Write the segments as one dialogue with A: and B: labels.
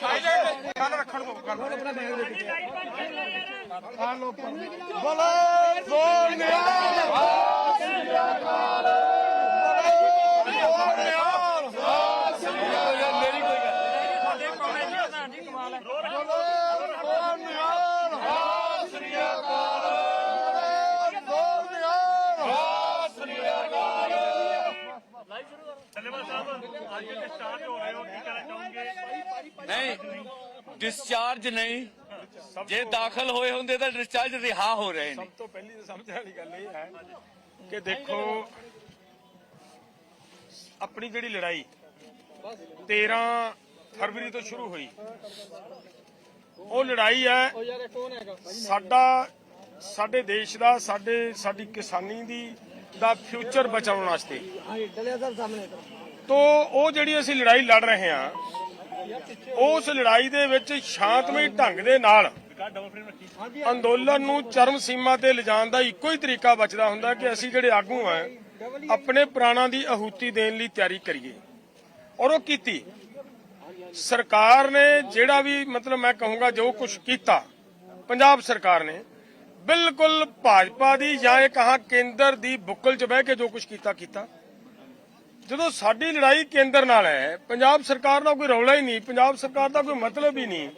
A: ਗੱਲ ਰੱਖਣ ਦੋ ਗੱਲ
B: ਬੋਲੇ ਸੋਨਿਆ ਮੇਰੀ ਨਹੀਂ ਡਿਸਚਾਰਜ ਨਹੀਂ। ਜੇ ਦਾਖਲ ਹੋਏ ਹੁੰਦੇ ਤਾਂ ਡਿਸਚਾਰਜ ਰਿਹਾ ਹੋ ਰਹੇ ਨੇ।
A: ਸਭ ਤੋਂ ਪਹਿਲੀ ਤਾਂ ਸਮਝਣ ਵਾਲੀ ਗੱਲ ਇਹ ਹੈ ਕਿ ਦੇਖੋ ਆਪਣੀ ਜਿਹੜੀ ਲੜਾਈ 13 ਫਰਵਰੀ ਤੋਂ ਸ਼ੁਰੂ ਹੋਈ। ਉਹ ਲੜਾਈ ਹੈ ਸਾਡਾ ਸਾਡੇ ਦੇਸ਼ ਦਾ ਸਾਡੇ ਸਾਡੀ ਕਿਸਾਨੀ ਦੀ ਦਾ ਫਿਊਚਰ ਬਚਾਉਣ ਵਾਸਤੇ। ਤੋਂ ਉਹ ਜਿਹੜੀ ਅਸੀਂ ਲੜਾਈ ਲੜ ਰਹੇ ਹਾਂ, ਉਸ ਲੜਾਈ ਦੇ ਵਿੱਚ ਸ਼ਾਂਤਮਈ ਢੰਗ ਦੇ ਨਾਲ ਅੰਦੋਲਨ ਨੂੰ ਚਰਮ ਸੀਮਾ ਤੇ ਲਿਜਾਣ ਦਾ ਇੱਕੋ ਹੀ ਤਰੀਕਾ ਬਚਦਾ ਹੁੰਦਾ ਕਿ ਅਸੀਂ ਜਿਹੜੇ ਆਗੂ ਆ ਆਪਣੇ ਪ੍ਰਾਣਾਂ ਦੀ ਆਹੂਤੀ ਦੇਣ ਲਈ ਤਿਆਰੀ ਕਰੀਏ। ਔਰ ਉਹ ਕੀਤੀ। ਸਰਕਾਰ ਨੇ ਜਿਹੜਾ ਵੀ ਮਤਲਬ ਮੈਂ ਕਹੂੰਗਾ ਜੋ ਕੁਝ ਕੀਤਾ, ਪੰਜਾਬ ਸਰਕਾਰ ਨੇ, ਬਿਲਕੁਲ ਭਾਜਪਾ ਦੀ ਜਾਂ ਇਹ ਕਹਾ ਕੇਂਦਰ ਦੀ ਬੁੱਕਲ 'ਚ ਬਹਿ ਕੇ ਜੋ ਕੁਝ ਕੀਤਾ ਕੀਤਾ। ਜਦੋਂ ਸਾਡੀ ਲੜਾਈ ਕੇਂਦਰ ਨਾਲ ਹੈ, ਪੰਜਾਬ ਸਰਕਾਰ ਦਾ ਕੋਈ ਰੌਲਾ ਹੀ ਨਹੀਂ, ਪੰਜਾਬ ਸਰਕਾਰ ਦਾ ਕੋਈ ਮਤਲਬ ਹੀ ਨਹੀਂ,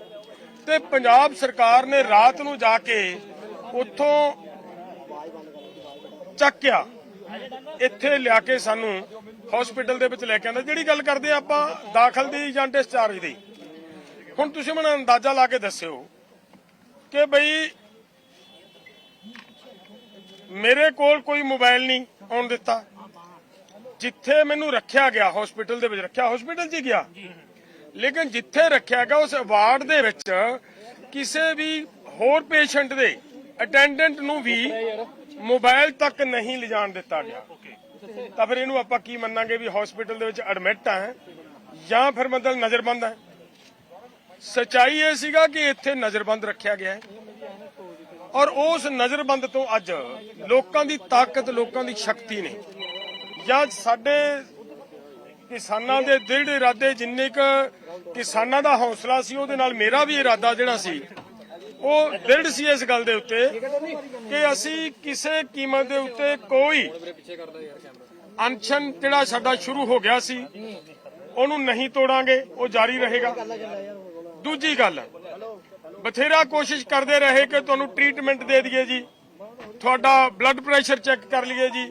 A: ਤੇ ਪੰਜਾਬ ਸਰਕਾਰ ਨੇ ਰਾਤ ਨੂੰ ਜਾ ਕੇ ਉੱਥੋਂ ਚੱਕਿਆ ਇੱਥੇ ਲਿਆ ਕੇ ਸਾਨੂੰ ਹਸਪੀਟਲ ਦੇ ਵਿੱਚ ਲੈ ਕੇ ਆਂਦਾ, ਜਿਹੜੀ ਗੱਲ ਕਰਦੇ ਆ ਆਪਾਂ ਦਾਖਲ ਦੀ ਜਾਂ ਡਿਸਚਾਰਜ ਦੀ। ਹੁਣ ਤੁਸੀਂ ਮੈਨੂੰ ਅੰਦਾਜ਼ਾ ਲਾ ਕੇ ਦੱਸਿਓ ਕਿ ਬਈ ਮੇਰੇ ਕੋਲ ਕੋਈ ਮੋਬਾਈਲ ਨਹੀਂ ਆਉਣ ਦਿੱਤਾ। ਜਿੱਥੇ ਮੈਨੂੰ ਰੱਖਿਆ ਗਿਆ ਹਸਪੀਟਲ ਦੇ ਵਿੱਚ ਰੱਖਿਆ ਹਸਪੀਟਲ 'ਚ ਹੀ ਗਿਆ। ਲੇਕਿਨ ਜਿੱਥੇ ਰੱਖਿਆ ਗਿਆ ਉਸ ਵਾਰਡ ਦੇ ਵਿੱਚ ਕਿਸੇ ਵੀ ਹੋਰ ਪੇਸ਼ੈਂਟ ਦੇ ਅਟੈਂਡੈਂਟ ਨੂੰ ਵੀ ਮੋਬਾਈਲ ਤੱਕ ਨਹੀਂ ਲਿਜਾਣ ਦਿੱਤਾ ਗਿਆ। ਤਾਂ ਫਿਰ ਇਹਨੂੰ ਆਪਾਂ ਕੀ ਮੰਨਾਂਗੇ ਵੀ ਹਸਪੀਟਲ ਦੇ ਵਿੱਚ ਐਡਮਿਟ ਆ ਜਾਂ ਫਿਰ ਮਤਲਬ ਨਜ਼ਰਬੰਦ ਹੈ ਸਚਾਈ ਇਹ ਸੀਗਾ ਕਿ ਇੱਥੇ ਨਜ਼ਰਬੰਦ ਰੱਖਿਆ ਗਿਆ ਹੈ। ਔਰ ਉਸ ਨਜ਼ਰਬੰਦ ਤੋਂ ਅੱਜ ਲੋਕਾਂ ਦੀ ਤਾਕਤ ਲੋਕਾਂ ਦੀ ਸ਼ਕਤੀ ਨੇ ਜਾਂ ਸਾਡੇ ਕਿਸਾਨਾਂ ਦੇ ਦ੍ਰਿੜ ਇਰਾਦੇ ਜਿੰਨੇ ਕ ਕਿਸਾਨਾਂ ਦਾ ਹੌਸਲਾ ਸੀ, ਉਹਦੇ ਨਾਲ ਮੇਰਾ ਵੀ ਇਰਾਦਾ ਜਿਹੜਾ ਸੀ, ਉਹ ਦ੍ਰਿੜ ਸੀ ਇਸ ਗੱਲ ਦੇ ਉੱਤੇ ਕਿ ਅਸੀਂ ਕਿਸੇ ਕੀਮਤ ਦੇ ਉੱਤੇ ਕੋਈ ਅਨਸ਼ਨ ਜਿਹੜਾ ਸਾਡਾ ਸ਼ੁਰੂ ਹੋ ਗਿਆ ਸੀ, ਉਹਨੂੰ ਨਹੀਂ ਤੋੜਾਂਗੇ, ਉਹ ਜਾਰੀ ਰਹੇਗਾ। ਦੂਜੀ ਗੱਲ, ਬਥੇਰਾ ਕੋਸ਼ਿਸ਼ ਕਰਦੇ ਰਹੇ ਕਿ ਤੁਹਾਨੂੰ ਟ੍ਰੀਟਮੈਂਟ ਦੇ ਦਈਏ ਜੀ, ਤੁਹਾਡਾ ਬਲੱਡ ਪ੍ਰੈਸ਼ਰ ਚੈੱਕ ਕਰ ਲਈਏ ਜੀ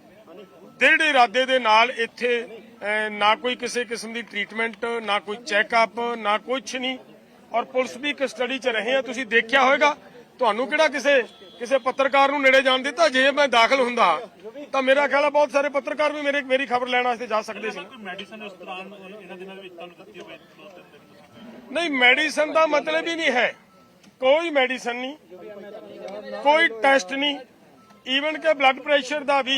A: ਦ੍ਰਿੜ ਇਰਾਦੇ ਦੇ ਨਾਲ ਇੱਥੇ ਨਾ ਕੋਈ ਕਿਸੇ ਕਿਸਮ ਦੀ ਟ੍ਰੀਟਮੈਂਟ ਨਾ ਕੋਈ ਚੈੱਕਅਪ ਨਾ ਕੁਛ ਨਹੀਂ। ਔਰ ਪੁਲਿਸ ਵੀ ਕਸਟਡੀ 'ਚ ਰਹੇ ਆ ਤੁਸੀਂ ਦੇਖਿਆ ਹੋਵੇਗਾ ਤੁਹਾਨੂੰ ਕਿਹੜਾ ਕਿਸੇ ਕਿਸੇ ਪੱਤਰਕਾਰ ਨੂੰ ਨੇੜੇ ਜਾਣ ਦਿੱਤਾ? ਜੇ ਮੈਂ ਦਾਖਲ ਹੁੰਦਾ ਤਾਂ ਮੇਰਾ ਖਿਆਲ ਹੈ ਬਹੁਤ ਸਾਰੇ ਪੱਤਰਕਾਰ ਵੀ ਮੇਰੇ ਮੇਰੀ ਖਬਰ ਲੈਣ ਵਾਸਤੇ ਜਾ ਸਕਦੇ ਸੀ। ਨਹੀਂ ਮੈਡੀਸਨ ਦਾ ਮਤਲਬ ਹੀ ਨਹੀਂ ਹੈ। ਕੋਈ ਮੈਡੀਸਨ ਨਹੀਂ ਕੋਈ ਟੈਸਟ ਨਹੀਂ। ਈਵਨ ਕਿ ਬਲੱਡ ਪ੍ਰੈਸ਼ਰ ਦਾ ਵੀ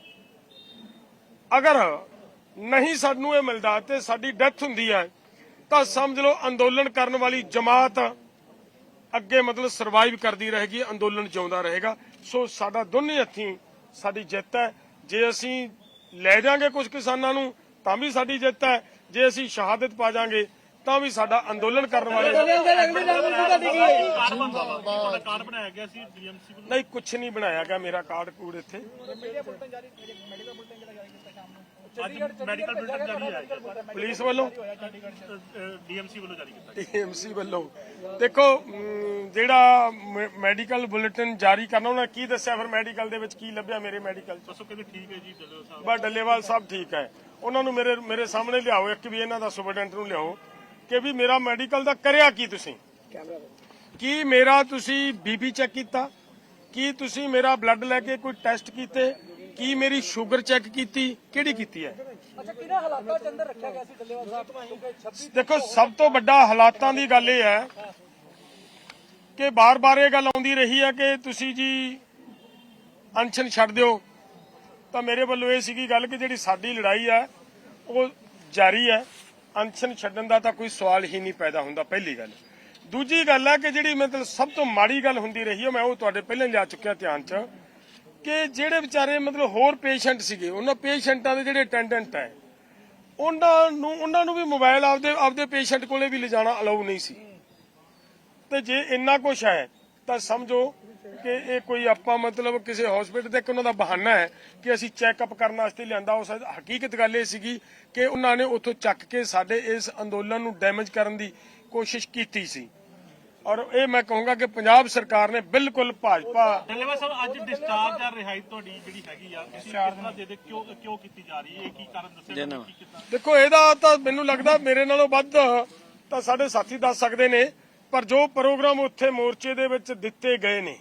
A: ਅਗਰ ਨਹੀਂ ਸਾਨੂੰ ਇਹ ਮਿਲਦਾ ਤੇ ਸਾਡੀ ਡੈਥ ਹੁੰਦੀ ਹੈ ਤਾਂ ਸਮਝ ਲਓ ਅੰਦੋਲਨ ਕਰਨ ਵਾਲੀ ਜਮਾਤ ਅੱਗੇ ਮਤਲਬ ਸਰਵਾਈਵ ਕਰਦੀ ਰਹੇਗੀ ਅੰਦੋਲਨ ਜਿਉਂਦਾ ਰਹੇਗਾ। ਸੋ ਸਾਡਾ ਦੋਨੇ ਹੱਥੀਂ ਸਾਡੀ ਜਿੱਤ ਹੈ। ਜੇ ਅਸੀਂ ਲੈ ਜਾਾਂਗੇ ਕੁਝ ਕਿਸਾਨਾਂ ਨੂੰ ਤਾਂ ਵੀ ਸਾਡੀ ਜਿੱਤ ਹੈ। ਜੇ ਅਸੀਂ ਸ਼ਹਾਦਤ ਪਾ ਜਾਾਂਗੇ ਤਾਂ ਵੀ ਸਾਡਾ ਅੰਦੋਲਨ ਕਰਨ ਵਾਲੇ ਨਹੀਂ ਕੁਝ ਨਹੀਂ ਬਣਾਇਆ ਗਿਆ ਮੇਰਾ ਕਾਰਡ ਕੂੜ ਇੱਥੇ।
C: ਅੱਜ ਮੈਡੀਕਲ ਬੁਲੇਟਿਨ ਜਾਰੀ ਹੈ
A: ਪੁਲਿਸ ਵੱਲੋਂ?
C: ਡੀਐਮਸੀ ਵੱਲੋਂ ਜਾਰੀ ਕੀਤਾ।
A: ਟੀਐਮਸੀ ਵੱਲੋਂ। ਦੇਖੋ ਅਮ, ਜਿਹੜਾ ਮੈਡੀਕਲ ਬੁਲੇਟਿਨ ਜਾਰੀ ਕਰਨਾ ਉਹਨਾਂ ਨੇ ਕੀ ਦੱਸਿਆ? ਫਿਰ ਮੈਡੀਕਲ ਦੇ ਵਿੱਚ ਕੀ ਲੱਭਿਆ ਮੇਰੇ ਮੈਡੀਕਲ ਚ?
C: ਦੱਸੋ ਕਹਿੰਦੇ ਠੀਕ ਹੈ ਜੀ ਚੱਲੋ ਸਾਹਿਬ
A: ਬਾ ਡੱਲੇਵਾਲ ਸਾਹਿਬ ਠੀਕ ਹੈ। ਉਹਨਾਂ ਨੂੰ ਮੇਰੇ ਮੇਰੇ ਸਾਹਮਣੇ ਲਿਆਓ। ਇੱਕ ਵੀ ਇਹਨਾਂ ਦਾ ਸੁਪਰਡੈਂਟ ਨੂੰ ਲਿਆਓ ਕਿ ਵੀ ਮੇਰਾ ਮੈਡੀਕਲ ਦਾ ਕਰਿਆ ਕੀ ਤੁਸੀਂ? ਕੀ ਮੇਰਾ ਤੁਸੀਂ ਬੀਪੀ ਚੈੱਕ ਕੀਤਾ? ਕੀ ਤੁਸੀਂ ਮੇਰਾ ਬਲੱਡ ਲੈ ਕੇ ਕੋਈ ਟੈਸਟ ਕੀਤੇ? ਕੀ ਮੇਰੀ ਸ਼ੂਗਰ ਚੈੱਕ ਕੀਤੀ? ਕਿਹੜੀ ਕੀਤੀ ਹੈ?
D: ਅੱਛਾ ਕਿਹਨਾਂ ਹਾਲਾਤਾਂ ਚ ਅੰਦਰ ਰੱਖਿਆ ਗਿਆ ਸੀ ਡੱਲੇਵਾਲ ਸਾਹਿਬ? ਕਿਉਂਕਿ 26
A: ਦੇਖੋ ਸਭ ਤੋਂ ਵੱਡਾ ਹਾਲਾਤਾਂ ਦੀ ਗੱਲ ਇਹ ਹੈ ਕਿ ਬਾਰ-ਬਾਰ ਇਹ ਗੱਲ ਆਉਂਦੀ ਰਹੀ ਹੈ ਕਿ ਤੁਸੀਂ ਜੀ ਅਨਸ਼ਨ ਛੱਡ ਦਿਓ। ਤਾਂ ਮੇਰੇ ਵੱਲੋਂ ਇਹ ਸੀਗੀ ਗੱਲ ਕਿ ਜਿਹੜੀ ਸਾਡੀ ਲੜਾਈ ਹੈ ਉਹ ਜਾਰੀ ਹੈ। ਅਨਸ਼ਨ ਛੱਡਣ ਦਾ ਤਾਂ ਕੋਈ ਸਵਾਲ ਹੀ ਨਹੀਂ ਪੈਦਾ ਹੁੰਦਾ ਪਹਿਲੀ ਗੱਲ। ਦੂਜੀ ਗੱਲ ਹੈ ਕਿ ਜਿਹੜੀ ਮਤਲਬ ਸਭ ਤੋਂ ਮਾੜੀ ਗੱਲ ਹੁੰਦੀ ਰਹੀ ਹੈ ਮੈਂ ਉਹ ਤੁਹਾਡੇ ਪਹਿਲਾਂ ਲਿਆ ਚੁੱਕਿਆ ਧਿਆਨ 'ਚ। ਕਿ ਜਿਹੜੇ ਵਿਚਾਰੇ ਮਤਲਬ ਹੋਰ ਪੇਸ਼ੈਂਟ ਸੀਗੇ, ਉਹਨਾਂ ਪੇਸ਼ੈਂਟਾਂ ਦੇ ਜਿਹੜੇ ਅਟੈਂਡੈਂਟ ਹੈ, ਉਹਨਾਂ ਨੂੰ ਉਹਨਾਂ ਨੂੰ ਵੀ ਮੋਬਾਈਲ ਆਪਦੇ ਆਪਦੇ ਪੇਸ਼ੈਂਟ ਕੋਲੇ ਵੀ ਲਿਜਾਣਾ ਅਲਾਉ ਨਹੀਂ ਸੀ। ਤੇ ਜੇ ਇੰਨਾ ਕੁਝ ਹੈ, ਤਾਂ ਸਮਝੋ ਕਿ ਇਹ ਕੋਈ ਆਪਾਂ ਮਤਲਬ ਕਿਸੇ ਹਸਪੀਟਲ ਦੇ ਉਹਨਾਂ ਦਾ ਬਹਾਨਾ ਹੈ ਕਿ ਅਸੀਂ ਚੈੱਕਅਪ ਕਰਨ ਵਾਸਤੇ ਲਿਆਂਦਾ। ਉਸ ਹਕੀਕਤ ਗੱਲ ਇਹ ਸੀਗੀ ਕਿ ਉਹਨਾਂ ਨੇ ਉੱਥੋਂ ਚੱਕ ਕੇ ਸਾਡੇ ਇਸ ਅੰਦੋਲਨ ਨੂੰ ਡੈਮੇਜ ਕਰਨ ਦੀ ਕੋਸ਼ਿਸ਼ ਕੀਤੀ ਸੀ। ਔਰ ਇਹ ਮੈਂ ਕਹੂੰਗਾ ਕਿ ਪੰਜਾਬ ਸਰਕਾਰ ਨੇ ਬਿਲਕੁਲ ਭਾਜਪਾ
C: ਡੱਲੇਵਾਲ ਸਾਹਿਬ ਅੱਜ ਡਿਸਚਾਰਜ ਆ ਰਿਹਾਈ ਤੁਹਾਡੀ ਜਿਹੜੀ ਹੈਗੀ ਆ ਤੁਸੀਂ ਕਿਸ ਤਰ੍ਹਾਂ ਦੇ ਦੇ ਕਿਉਂ ਕਿਉਂ ਕੀਤੀ ਜਾ ਰਹੀ ਹੈ? ਇਹ ਕੀ ਕਾਰਨ ਦੱਸਿਆ ਮੈਨੂੰ ਕੀ ਕੀਤਾ?
A: ਦੇਖੋ ਇਹਦਾ ਤਾਂ ਮੈਨੂੰ ਲੱਗਦਾ ਮੇਰੇ ਨਾਲੋਂ ਵੱਧ ਤਾਂ ਸਾਡੇ ਸਾਥੀ ਦੱਸ ਸਕਦੇ ਨੇ ਪਰ ਜੋ ਪ੍ਰੋਗਰਾਮ ਉੱਥੇ ਮੋਰਚੇ ਦੇ ਵਿੱਚ ਦਿੱਤੇ ਗਏ ਨੇ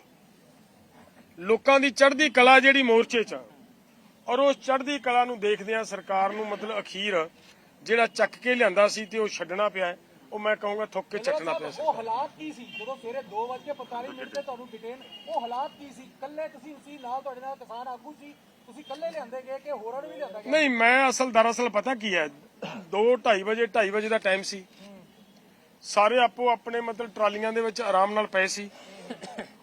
A: ਲੋਕਾਂ ਦੀ ਚੜ੍ਹਦੀ ਕਲਾ ਜਿਹੜੀ ਮੋਰਚੇ 'ਚ ਔਰ ਉਸ ਚੜ੍ਹਦੀ ਕਲਾ ਨੂੰ ਦੇਖਦਿਆਂ ਸਰਕਾਰ ਨੂੰ ਮਤਲਬ ਅਖੀਰ ਜਿਹੜਾ ਚੱਕ ਕੇ ਲਿਆਂਦਾ ਸੀ ਤੇ ਉਹ ਛੱਡਣਾ ਪਿਆ ਹੈ, ਉਹ ਮੈਂ ਕਹੂੰਗਾ ਥੁੱਕ ਕੇ ਚੱਟਣਾ ਪਿਆ ਸੀ।
D: ਉਹ ਹਾਲਾਤ ਕੀ ਸੀ? ਜਦੋਂ ਸਵੇਰੇ 2:45 ਮਿੰਟ ਤੇ ਤੁਹਾਨੂੰ ਡਿਟੇਨ ਉਹ ਹਾਲਾਤ ਕੀ ਸੀ? ਕੱਲੇ ਤੁਸੀਂ ਉਸੀ ਨਾਲ ਤੁਹਾਡੇ ਨਾਲ ਕਿਸਾਨ ਆਗੂ ਸੀ ਤੁਸੀਂ ਕੱਲੇ ਲਿਆਂਦੇ ਗਏ ਕਿ ਹੋਰਾਂ ਨੂੰ ਵੀ ਲਿਆਂਦਾ ਗਿਆ?
A: ਨਹੀਂ ਮੈਂ ਅਸਲ ਦਰਅਸਲ ਪਤਾ ਕੀ ਹੈ? 2:30 ਵਜੇ 2:30 ਵਜੇ ਦਾ ਟਾਈਮ ਸੀ। ਸਾਰੇ ਆਪੋ ਆਪਣੇ ਮਤਲਬ ਟਰਾਲੀਆਂ ਦੇ ਵਿੱਚ ਆਰਾਮ ਨਾਲ ਪਏ ਸੀ।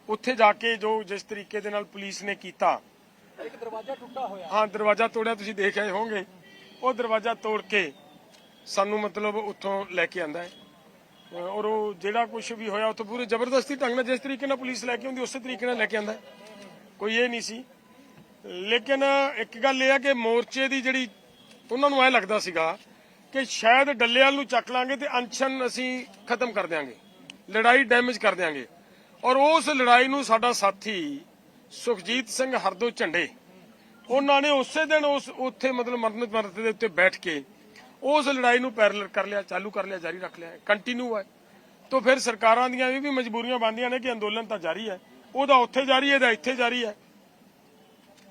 A: ਉੱਥੇ ਜਾ ਕੇ ਜੋ ਜਿਸ ਤਰੀਕੇ ਦੇ ਨਾਲ ਪੁਲਿਸ ਨੇ ਕੀਤਾ।
D: ਇੱਕ ਦਰਵਾਜ਼ਾ ਟੁੱਟਾ ਹੋਇਆ।
A: ਹਾਂ ਦਰਵਾਜ਼ਾ ਤੋੜਿਆ ਤੁਸੀਂ ਦੇਖ ਆਏ ਹੋਵੋਗੇ। ਉਹ ਦਰਵਾਜ਼ਾ ਤੋੜ ਕੇ ਸਾਨੂੰ ਮਤਲਬ ਉੱਥੋਂ ਲੈ ਕੇ ਆਂਦਾ ਹੈ। ਔਰ ਉਹ ਜਿਹੜਾ ਕੁਝ ਵੀ ਹੋਇਆ ਉੱਥੋਂ ਪੂਰੇ ਜ਼ਬਰਦਸਤੀ ਢੰਗ ਨਾਲ ਜਿਸ ਤਰੀਕੇ ਨਾਲ ਪੁਲਿਸ ਲੈ ਕੇ ਆਉਂਦੀ, ਉਸੇ ਤਰੀਕੇ ਨਾਲ ਲੈ ਕੇ ਆਂਦਾ ਕੋਈ ਇਹ ਨਹੀਂ ਸੀ। ਲੇਕਿਨ ਇੱਕ ਗੱਲ ਇਹ ਆ ਕਿ ਮੋਰਚੇ ਦੀ ਜਿਹੜੀ ਉਹਨਾਂ ਨੂੰ ਐ ਲੱਗਦਾ ਸੀਗਾ ਕਿ ਸ਼ਾਇਦ ਡੱਲੇਵਾਲ ਨੂੰ ਚੱਕ ਲਾਂਗੇ ਤੇ ਅਨਸ਼ਨ ਅਸੀਂ ਖਤਮ ਕਰ ਦਿਆਂਗੇ। ਲੜਾਈ ਡੈਮੇਜ ਕਰ ਦਿਆਂਗੇ। ਔਰ ਉਸ ਲੜਾਈ ਨੂੰ ਸਾਡਾ ਸਾਥੀ ਸੁਖਜੀਤ ਸਿੰਘ ਹਰਦੋ ਝੰਡੇ, ਉਹਨਾਂ ਨੇ ਉਸੇ ਦਿਨ ਉਸ, ਉੱਥੇ ਮਤਲਬ ਮਰਨਤ ਮਰਤੇ ਦੇ ਉੱਤੇ ਬੈਠ ਕੇ ਉਸ ਲੜਾਈ ਨੂੰ ਪੈਰਲਲ ਕਰ ਲਿਆ ਚਾਲੂ ਕਰ ਲਿਆ ਜਾਰੀ ਰੱਖ ਲਿਆ ਕੰਟੀਨਿਊ ਹੈ। ਤੋਂ ਫਿਰ ਸਰਕਾਰਾਂ ਦੀਆਂ ਇਹ ਵੀ ਮਜਬੂਰੀਆਂ ਬਣਦੀਆਂ ਨੇ ਕਿ ਅੰਦੋਲਨ ਤਾਂ ਜਾਰੀ ਹੈ। ਉਹਦਾ ਉੱਥੇ ਜਾਰੀ ਹੈ ਇਹਦਾ ਇੱਥੇ ਜਾਰੀ ਹੈ।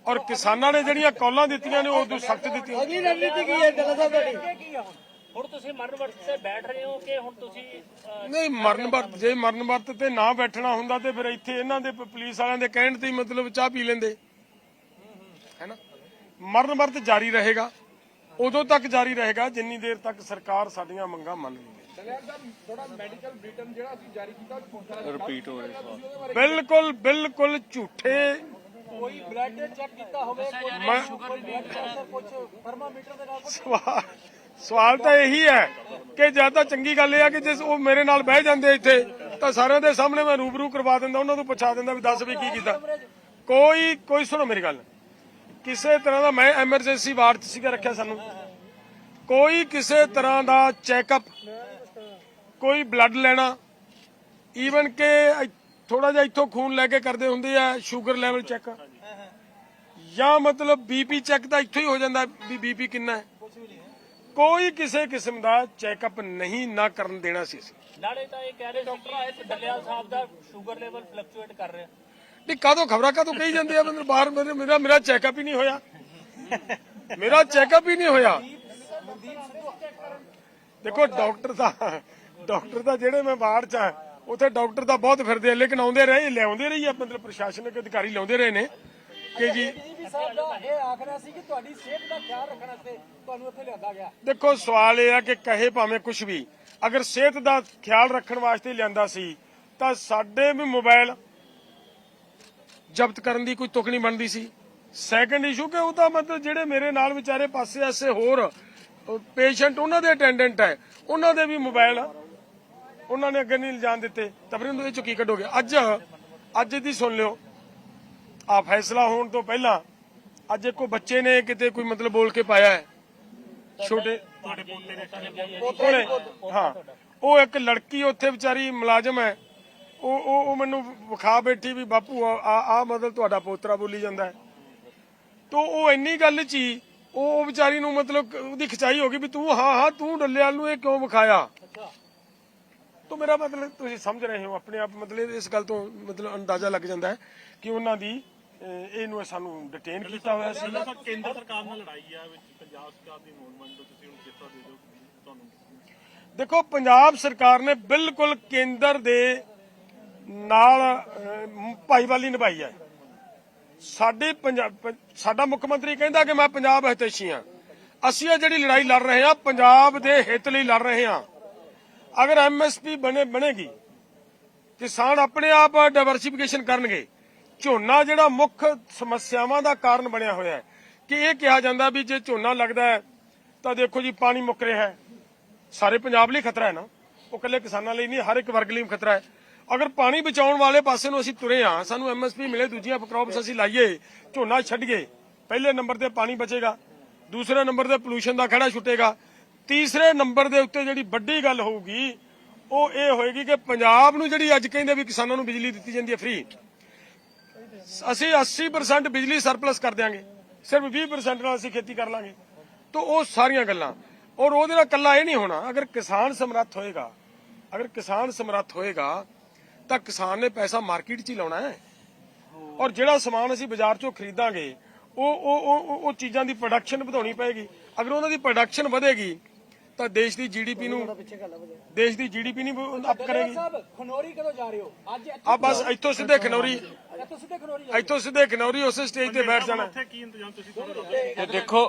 A: ਔਰ ਕਿਸਾਨਾਂ ਨੇ ਜਿਹੜੀਆਂ ਕੌਲਾਂ ਦਿੱਤੀਆਂ ਨੇ ਉਹ ਸਖਤ ਦਿੱਤੀਆਂ
D: ਅਗਲੀ ਰਣਨੀਤੀ ਕੀ ਹੈ ਡੱਲਾ ਸਾਹਿਬ ਤੁਹਾਡੀ?
E: ਕੀ ਆ ਹੁਣ ਹੁਣ ਤੁਸੀਂ ਮਰਨ ਵਰਤ ਤੇ ਬੈਠ ਰਹੇ ਹੋ ਕਿ ਹੁਣ ਤੁਸੀਂ
A: ਨਹੀਂ ਮਰਨ ਵਰਤ ਜੇ ਮਰਨ ਵਰਤ ਤੇ ਨਾ ਬੈਠਣਾ ਹੁੰਦਾ ਤੇ ਫਿਰ ਇੱਥੇ ਇਹਨਾਂ ਦੇ ਪੁਲਿਸ ਵਾਲਿਆਂ ਦੇ ਕਹਿਣ ਤੇ ਹੀ ਮਤਲਬ ਚਾਹ ਪੀ ਲੈਂਦੇ। ਹੈਨਾ ਮਰਨ ਵਰਤ ਜਾਰੀ ਰਹੇਗਾ। ਉਦੋਂ ਤੱਕ ਜਾਰੀ ਰਹੇਗਾ ਜਿੰਨੀ ਦੇਰ ਤੱਕ ਸਰਕਾਰ ਸਾਡੀਆਂ ਮੰਗਾਂ ਮੰਨ ਲਵੇ।
D: ਥੋੜਾ ਮੈਡੀਕਲ ਬ੍ਰਿਟਨ ਜਿਹੜਾ ਅਸੀਂ ਜਾਰੀ ਕੀਤਾ ਉਹ ਪਹੁੰਚਾ
B: ਰਿਪੀਟ ਹੋ ਰਿਹਾ
A: ਬਿਲਕੁਲ ਬਿਲਕੁਲ ਝੂਠੇ।
D: ਕੋਈ ਬਲੱਡ ਚੈੱਕ ਕੀਤਾ ਹੋਵੇ ਕੋਈ
A: ਮੈਂ-
D: ਕੋਈ ਬਲੱਡ ਪ੍ਰੈਸ਼ਰ ਕੁਝ ਥਰਮਾਮੀਟਰ ਦੇ ਨਾਲ ਕੁਝ
A: ਸਵਾਲ ਸਵਾਲ ਤਾਂ ਇਹੀ ਹੈ ਕਿ ਜਾਂ ਤਾਂ ਚੰਗੀ ਗੱਲ ਇਹ ਆ ਕਿ ਜੇ ਉਹ ਮੇਰੇ ਨਾਲ ਬਹਿ ਜਾਂਦੇ ਇੱਥੇ ਤਾਂ ਸਾਰਿਆਂ ਦੇ ਸਾਹਮਣੇ ਮੈਂ ਰੂਬਰੂ ਕਰਵਾ ਦਿੰਦਾ ਉਹਨਾਂ ਨੂੰ ਪੁੱਛਾ ਦਿੰਦਾ ਵੀ ਦੱਸ ਵੀ ਕੀ ਕੀਤਾ। ਕੋਈ ਕੋਈ ਸੁਣੋ ਮੇਰੀ ਗੱਲ। ਕਿਸੇ ਤਰ੍ਹਾਂ ਦਾ ਮੈਂ ਐਮਰਜੈਂਸੀ ਵਾਰਡ 'ਚ ਸੀਗਾ ਰੱਖਿਆ ਸਾਨੂੰ। ਕੋਈ ਕਿਸੇ ਤਰ੍ਹਾਂ ਦਾ ਚੈੱਕਅਪ ਕੋਈ ਬਲੱਡ ਲੈਣਾ ਈਵਨ ਕਿ ਥੋੜਾ ਜਿਹਾ ਇੱਥੋਂ ਖੂਨ ਲੈ ਕੇ ਕਰਦੇ ਹੁੰਦੇ ਆ ਸ਼ੂਗਰ ਲੈਵਲ ਚੈੱਕ ਜਾਂ ਮਤਲਬ ਬੀਪੀ ਚੈੱਕ ਤਾਂ ਇੱਥੋਂ ਹੀ ਹੋ ਜਾਂਦਾ ਵੀ ਬੀਪੀ ਕਿੰਨਾ ਹੈ। ਕੋਈ ਕਿਸੇ ਕਿਸਮ ਦਾ ਚੈੱਕਅਪ ਨਹੀਂ, ਨਾ ਕਰਨ ਦੇਣਾ ਸੀ ਅਸੀਂ।
E: ਨਾਲੇ ਤਾਂ ਇਹ ਕਹਿ ਰਹੇ ਸੀ ਕਿ ਡੱਲੇਵਾਲ ਸਾਹਿਬ ਦਾ ਸ਼ੂਗਰ ਲੈਵਲ ਫਲਕਚੁਏਟ ਕਰ ਰਿਹਾ।
A: ਨਹੀਂ ਕਾਦੋਂ ਖਬਰਾਂ ਕਾਦੋਂ ਕਹੀ ਜਾਂਦੇ ਆ? ਮੈਨੂੰ ਬਾਹਰ ਮੇਰੇ- ਮੇਰਾ ਮੇਰਾ ਚੈੱਕਅਪ ਹੀ ਨਹੀਂ ਹੋਇਆ। ਮੇਰਾ ਚੈੱਕਅਪ ਹੀ ਨਹੀਂ ਹੋਇਆ। ਦੇਖੋ ਡਾਕਟਰ ਦਾ ਡਾਕਟਰ ਦਾ ਜਿਹੜੇ ਮੈਂ ਬਾਹਰ ਚ ਆ ਉੱਥੇ ਡਾਕਟਰ ਤਾਂ ਬਹੁਤ ਫਿਰਦੇ ਆ ਲੇਕਿਨ ਆਉਂਦੇ ਰਹੇ ਲਿਆਉਂਦੇ ਰਹੀ ਆ ਮਤਲਬ ਪ੍ਰਸ਼ਾਸਨਿਕ ਅਧਿਕਾਰੀ ਲਾਉਂਦੇ ਰਹੇ ਨੇ। ਕਿ ਜੀ
D: ਦਾ ਦਾ
A: ਦੇਖੋ ਸਵਾਲ ਇਹ ਆ ਕਿ ਕਹੇ ਭਾਵੇਂ ਕੁਝ ਵੀ। ਅਗਰ ਸਿਹਤ ਦਾ ਖਿਆਲ ਰੱਖਣ ਵਾਸਤੇ ਲਿਆਂਦਾ ਸੀ ਤਾਂ ਸਾਡੇ ਵੀ ਮੋਬਾਈਲ ਜ਼ਬਤ ਕਰਨ ਦੀ ਕੋਈ ਤੁਕ ਨਹੀਂ ਬਣਦੀ ਸੀ। ਸੈਕੰਡ ਇਸ਼ੂ ਕਿ ਉਹ ਤਾਂ ਮਤਲਬ ਜਿਹੜੇ ਮੇਰੇ ਨਾਲ ਵਿਚਾਰੇ ਪਾਸੇ ਐਸੇ ਹੋਰ ਪੇਸ਼ੈਂਟ ਉਹਨਾਂ ਦੇ ਅਟੈਂਡੈਂਟ ਹੈ। ਉਹਨਾਂ ਦੇ ਵੀ ਮੋਬਾਈਲ ਉਹਨਾਂ ਨੇ ਅੱਗੇ ਨਹੀਂ ਜਾਣ ਦਿੱਤੇ। ਤਾਂ ਫਿਰ ਉਹਨੂੰ ਇਹ ਚੋਂ ਕੀ ਕੱਢੋਗੇ? ਅੱਜ ਅੱਜ ਦੀ ਸੁਣ ਲਿਓ। ਆ ਫੈਸਲਾ ਹੋਣ ਤੋਂ ਪਹਿਲਾਂ ਅੱਜ ਇੱਕੋ ਬੱਚੇ ਨੇ ਕਿਤੇ ਕੋਈ ਮਤਲਬ ਬੋਲ ਕੇ ਪਾਇਆ ਹੈ। ਛੋਟੇ
C: ਤੁਹਾਡੇ ਪੋਤੇ ਨੇ
A: ਹਾਂ। ਉਹ ਇੱਕ ਲੜਕੀ ਉੱਥੇ ਵਿਚਾਰੀ ਮੁਲਾਜ਼ਮ ਹੈ। ਉਹ ਉਹ ਉਹ ਮੈਨੂੰ ਵਿਖਾ ਬੈਠੀ ਵੀ ਬਾਪੂ ਆ ਆ ਮਤਲਬ ਤੁਹਾਡਾ ਪੋਤਰਾ ਬੋਲੀ ਜਾਂਦਾ ਹੈ। ਤੋ ਉਹ ਇੰਨੀ ਗੱਲ ਚ ਹੀ ਉਹ ਵਿਚਾਰੀ ਨੂੰ ਮਤਲਬ ਉਹਦੀ ਖਿਚਾਈ ਹੋ ਗਈ ਵੀ ਤੂੰ ਹਾਂ ਹਾਂ ਤੂੰ ਡੱਲੇਵਾਲ ਨੂੰ ਇਹ ਕਿਉਂ ਵਿਖਾਇਆ? ਤੋ ਮੇਰਾ ਮਤਲਬ ਤੁਸੀਂ ਸਮਝ ਰਹੇ ਹੋ ਆਪਣੇ ਆਪ ਮਤਲਬ ਇਸ ਗੱਲ ਤੋਂ ਮਤਲਬ ਅੰਦਾਜ਼ਾ ਲੱਗ ਜਾਂਦਾ ਹੈ ਕਿ ਉਹਨਾਂ ਦੀ ਇਹਨੂੰ ਸਾਨੂੰ ਡਿਟੇਨ ਕੀਤਾ ਹੋਇਆ ਸੀ।
C: ਕੇਂਦਰ ਸਰਕਾਰ ਨਾਲ ਲੜਾਈ ਆ ਵਿੱਚ ਪੰਜਾਬ ਸਰਕਾਰ ਦੀ ਤੋਂ ਤੁਸੀਂ ਹੁਣ ਤਰ੍ਹਾਂ ਦੇ ਦਿਓ ਤੁਹਾਨੂੰ
A: ਦੇਖੋ ਪੰਜਾਬ ਸਰਕਾਰ ਨੇ ਬਿਲਕੁਲ ਕੇਂਦਰ ਦੇ ਨਾਲ ਭਾਈਵਾਲੀ ਨਿਭਾਈ ਹੈ ਸਾਡੇ ਪੰਜਾਬ ਸਾਡਾ ਮੁੱਖ ਮੰਤਰੀ ਕਹਿੰਦਾ ਕਿ ਮੈਂ ਪੰਜਾਬ ਹਿਤੈਸ਼ੀ ਹਾਂ ਅਸੀਂ ਇਹ ਜਿਹੜੀ ਲੜਾਈ ਲੜ ਰਹੇ ਹਾਂ ਪੰਜਾਬ ਦੇ ਹਿੱਤ ਲਈ ਲੜ ਰਹੇ ਹਾਂ ਅਗਰ ਐਮਐਸਪੀ ਬਣੇ ਬਣੇਗੀ, ਕਿਸਾਨ ਆਪਣੇ ਆਪ ਡਾਈਵਰਸਿਫਿਕੇਸ਼ਨ ਕਰਨਗੇ। ਝੋਨਾ ਜਿਹੜਾ ਮੁੱਖ ਸਮੱਸਿਆਵਾਂ ਦਾ ਕਾਰਨ ਬਣਿਆ ਹੋਇਆ ਹੈ, ਕਿ ਇਹ ਕਿਹਾ ਜਾਂਦਾ ਵੀ ਜੇ ਝੋਨਾ ਲੱਗਦਾ ਹੈ, ਤਾਂ ਦੇਖੋ ਜੀ ਪਾਣੀ ਮੁੱਕ ਰਿਹਾ ਹੈ। ਸਾਰੇ ਪੰਜਾਬ ਲਈ ਖਤਰਾ ਹੈ ਨਾ। ਉਹ ਇਕੱਲੇ ਕਿਸਾਨਾਂ ਲਈ ਨਹੀਂ, ਹਰ ਇੱਕ ਵਰਗ ਲਈ ਖਤਰਾ ਹੈ। ਅਗਰ ਪਾਣੀ ਬਚਾਉਣ ਵਾਲੇ ਪਾਸੇ ਨੂੰ ਅਸੀਂ ਤੁਰੇ ਹਾਂ, ਸਾਨੂੰ ਐਮਐਸਪੀ ਮਿਲੇ, ਦੂਜੀਆਂ ਕ੍ਰੌਪਸ ਅਸੀਂ ਲਾਈਏ, ਝੋਨਾ ਛੱਡੀਏ, ਪਹਿਲੇ ਨੰਬਰ ਤੇ ਪਾਣੀ ਬਚੇਗਾ, ਦੂਸਰੇ ਨੰਬਰ ਤੇ ਪੋਲੂਸ਼ਨ ਦਾ ਖੜਾ ਛੁੱਟੇਗਾ, ਤੀਸਰੇ ਨੰਬਰ ਦੇ ਉੱਤੇ ਜਿਹੜੀ ਵੱਡੀ ਗੱਲ ਹੋਊਗੀ, ਉਹ ਇਹ ਹੋਏਗੀ ਕਿ ਪੰਜਾਬ ਨੂੰ ਜਿਹੜੀ ਅੱਜ ਕਹਿੰਦੇ ਵੀ ਕਿਸਾਨਾਂ ਨੂੰ ਬਿਜਲੀ ਦਿੱਤੀ ਜਾਂਦੀ ਹੈ ਫ੍ਰੀ ਅਸੀਂ 80% ਬਿਜਲੀ ਸਰਪਲਸ ਕਰ ਦਿਆਂਗੇ, ਸਿਰਫ 20% ਨਾਲ ਅਸੀਂ ਖੇਤੀ ਕਰ ਲਾਂਗੇ, ਤਾਂ ਉਹ ਸਾਰੀਆਂ ਗੱਲਾਂ। ਔਰ ਉਹਦੇ ਨਾਲ ਕੱਲਾ ਇਹ ਨਹੀਂ ਹੋਣਾ, ਅਗਰ ਕਿਸਾਨ ਸਮਰੱਥ ਹੋਏਗਾ, ਅਗਰ ਕਿਸਾਨ ਸਮਰੱਥ ਹੋਏਗਾ ਤਾਂ ਕਿਸਾਨ ਨੇ ਪੈਸਾ ਮਾਰਕੀਟ 'ਚ ਹੀ ਲਾਉਣਾ ਹੈ। ਔਰ ਜਿਹੜਾ ਸਮਾਨ ਅਸੀਂ ਬਾਜ਼ਾਰ 'ਚੋਂ ਖਰੀਦਾਂਗੇ, ਉਹ ਉਹ, ਉਹ- ਉਹ ਉਹ ਚੀਜ਼ਾਂ ਦੀ ਪ੍ਰੋਡਕਸ਼ਨ ਵਧਾਉਣੀ ਪਏਗੀ। ਅਗਰ ਉਹਨਾਂ ਦੀ ਪ੍ਰੋਡਕਸ਼ਨ ਵਧੇਗੀ ਤਾਂ ਦੇਸ਼ ਦੀ ਜੀਡੀਪੀ ਨੂੰ ਦੇਸ਼ ਦੀ ਜੀਡੀਪੀ ਨਹੀਂ ਅਪ ਕਰੇਗੀ।
D: ਸਾਹਿਬ ਖਨੋਰੀ ਕਦੋਂ ਜਾ ਰਹੇ ਹੋ? ਅੱਜ
A: ਆ ਬਸ ਇੱਥੋਂ ਸਿੱਧੇ ਖਨੌਰੀ।
D: ਇੱਥੋਂ ਸਿੱਧੇ ਖਨੋਰੀ ਜਾ
A: ਇੱਥੋਂ ਸਿੱਧੇ ਖਨੌਰੀ ਉਸੇ ਸਟੇਜ ਤੇ ਬੈਠ ਜਾਣਾ।
C: ਉੱਥੇ ਕੀ ਇੰਤਜ਼ਾਮ ਤੁਸੀਂ ਕਰੋ?
B: ਤੇ ਦੇਖੋ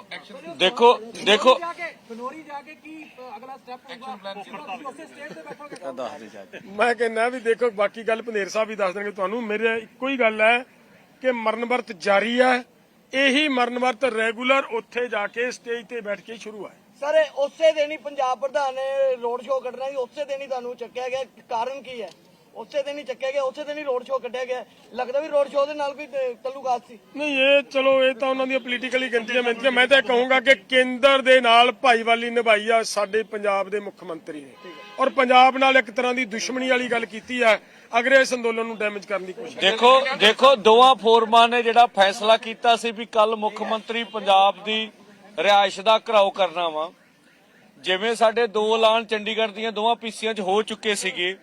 B: ਦੇਖੋ ਦੇਖੋ।
D: ਜਾ ਕੇ ਖਨੋਰੀ ਜਾ ਕੇ ਕੀ ਅ, ਅਗਲਾ ਸਟੈਪ ਹੋਊਗਾ? ਤੁਸੀਂ ਉਸੇ ਸਟੇਜ ਤੇ ਬੈਠੋਗੇ
A: ਮੈਂ ਕਹਿੰਦਾ ਵੀ ਦੇਖੋ ਬਾਕੀ ਗੱਲ ਭਨੇਰ ਸਾਹਿਬ ਵੀ ਦੱਸ ਦੇਣਗੇ ਤੁਹਾਨੂੰ। ਮੇਰੇ ਇੱਕੋ ਹੀ ਗੱਲ ਹੈ ਕਿ ਮਰਨ ਵਰਤ ਜਾਰੀ ਹੈ। ਇਹੀ ਮਰਨ ਵਰਤ ਰੈਗੂਲਰ ਉੱਥੇ ਜਾ ਕੇ ਸਟੇਜ ਤੇ ਬੈਠ ਕੇ ਸ਼ੁਰੂ ਹੈ।
F: ਸਰ ਉਸੇ ਦਿਨ ਹੀ ਪੰਜਾਬ ਪ੍ਰਧਾਨ ਨੇ ਰੋਡ ਸ਼ੋਅ ਕੱਢਣਾ ਸੀ ਉਸੇ ਦਿਨ ਹੀ ਤੁਹਾਨੂੰ ਚੱਕਿਆ ਗਿਆ। ਕਾਰਨ ਕੀ ਹੈ? ਉਸੇ ਦਿਨ ਹੀ ਚੱਕਿਆ ਗਿਆ ਉਸੇ ਦਿਨ ਹੀ ਰੋਡ ਸ਼ੋਅ ਕੱਢਿਆ ਗਿਆ। ਲੱਗਦਾ ਵੀ ਰੋਡ ਸ਼ੋਅ ਦੇ ਨਾਲ ਕੋਈ ਅ, ਤਾਲੁਕਾਤ ਸੀ।
A: ਨਹੀਂ ਇਹ ਚਲੋ ਇਹ ਤਾਂ ਉਹਨਾਂ ਦੀਆਂ ਪੋਲੀਟੀਕਲੀ ਗਿਣਤੀਆਂ ਮਿੰਤੀਆਂ ਮੈਂ ਤਾਂ ਇਹ ਕਹੂੰਗਾ ਕਿ ਕੇਂਦਰ ਦੇ ਨਾਲ ਭਾਈਵਾਲੀ ਨਿਭਾਈ ਆ ਸਾਡੇ ਪੰਜਾਬ ਦੇ ਮੁੱਖ ਮੰਤਰੀ ਨੇ। ਔਰ ਪੰਜਾਬ ਨਾਲ ਇੱਕ ਤਰ੍ਹਾਂ ਦੀ ਦੁਸ਼ਮਣੀ ਵਾਲੀ ਗੱਲ ਕੀਤੀ ਹੈ ਅਗਰ ਇਸ ਅੰਦੋਲਨ ਨੂੰ ਡੈਮੇਜ ਕਰਨ ਦੀ ਕੋਸ਼ਿਸ਼
B: ਦੇਖੋ ਦੇਖੋ ਦੋਵਾਂ ਫੋਰਮਾਂ ਨੇ ਜਿਹੜਾ ਫੈਸਲਾ ਕੀਤਾ ਸੀ ਵੀ ਕੱਲ ਮੁੱਖ ਮੰਤਰੀ ਪੰਜਾਬ ਦੀ ਰਿਹਾਇਸ਼ ਦਾ ਘਰਾਓ ਕਰਨਾ ਵਾ। ਜਿਵੇਂ ਸਾਡੇ ਦੋ ਐਲਾਨ ਚੰਡੀਗੜ੍ਹ ਦੀਆਂ ਦੋਵਾਂ ਪੀਸੀਆਂ 'ਚ ਹੋ ਚੁੱਕੇ ਸੀਗੇ,